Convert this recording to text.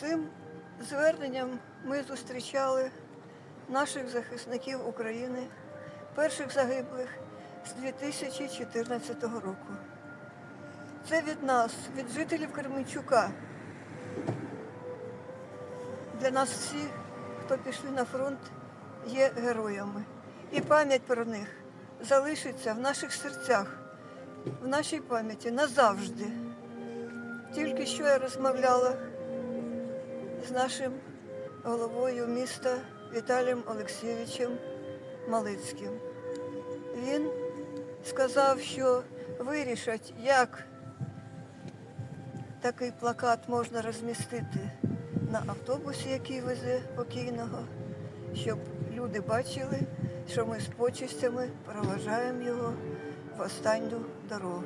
Цим зверненням ми зустрічали наших захисників України, перших загиблих з 2014 року. Це від нас, від жителів Кременчука. Для нас всі, хто пішли на фронт, є героями. І пам'ять про них залишиться в наших серцях, в нашій пам'яті назавжди. Тільки що я розмовляла з нашим головою міста Віталієм Олексійовичем Малицьким. Він сказав, що вирішать, як такий плакат можна розмістити на автобусі, який везе покійного, щоб люди бачили, що ми з почестями проважаємо його в останню дорогу.